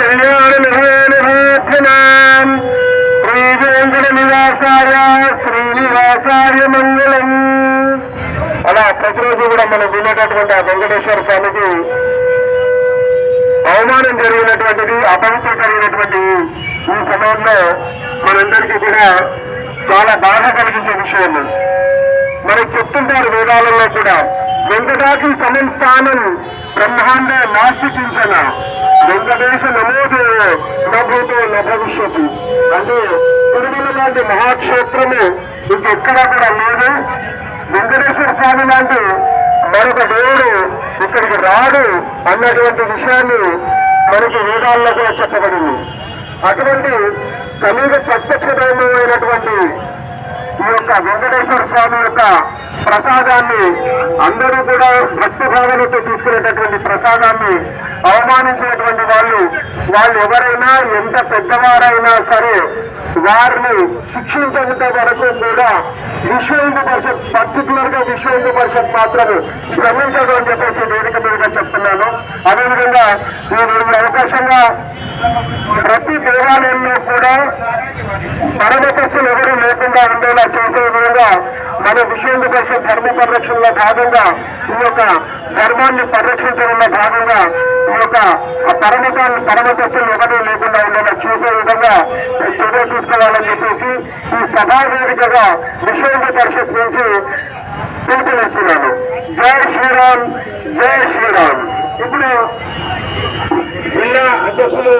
కళ్యాణ నిర్వహణ శ్రీ వెంకట శ్రీనివాసాయ మంగళం. అలా ప్రతిరోజు కూడా మనం వినేటటువంటి ఆ వెంకటేశ్వర స్వామికి అవమానం జరిగినటువంటిది అపవిత్ర కలిగినటువంటి ఈ సమయంలో మనందరికీ కూడా చాలా బాధ కలిగించే విషయం మనకి చెప్తుంటారు వేదాలలో కూడా వెంకటాకి సమం స్థానం బ్రహ్మాండ నాస్తికించన నభూతో న అంటే తిరుమల లాంటి మహాక్షేత్రము ఇంకెక్కడా కూడా లేదు. వెంకటేశ్వర స్వామి లాంటి మరొక దేవుడు ఇక్కడికి రాడు అన్నటువంటి విషయాన్ని మనకి వేదాల్లో కూడా చెప్పబడింది. అటువంటి కలియుగ ప్రత్యక్ష వెంకటేశ్వర స్వామి యొక్క ప్రసాదాన్ని అందరూ కూడా భక్తిభావనతో తీసుకునేటటువంటి ప్రసాదాన్ని అవమానించినటువంటి వాళ్ళు వాళ్ళు ఎవరైనా ఎంత పెద్దవారైనా సరే వారిని శిక్షించేంత వరకు కూడా విశ్వ హిందూ పరిషత్ పర్టికులర్గా విశ్వ హిందూ పరిషత్ మాత్రం శ్రమించదు అని చెప్పేసి వేదిక మీదుగా చెప్తున్నాను. అదేవిధంగా నేను అవకాశంగా ప్రతి దేవాలయంలో కూడా పరమతస్తులు ఎవరు లేకుండా ఉండేలా చేసే విధంగా మన విషయంలో పరిషత్ ధర్మ పరిరక్షణలో భాగంగా ఈ యొక్క ధర్మాన్ని పరిరక్షించడంలో భాగంగా ఈ యొక్క పరమతాన్ని పరమతస్తులు ఎవరూ లేకుండా ఉండేలా చూసే విధంగా చర్య తీసుకోవాలని చెప్పేసి ఈ సభా వేదికగా విశ్వేంద్ర పరిషత్ నుంచి పిలుపునిస్తున్నాను. జై శ్రీరామ్ జై శ్రీరామ్. ఇప్పుడు ছিল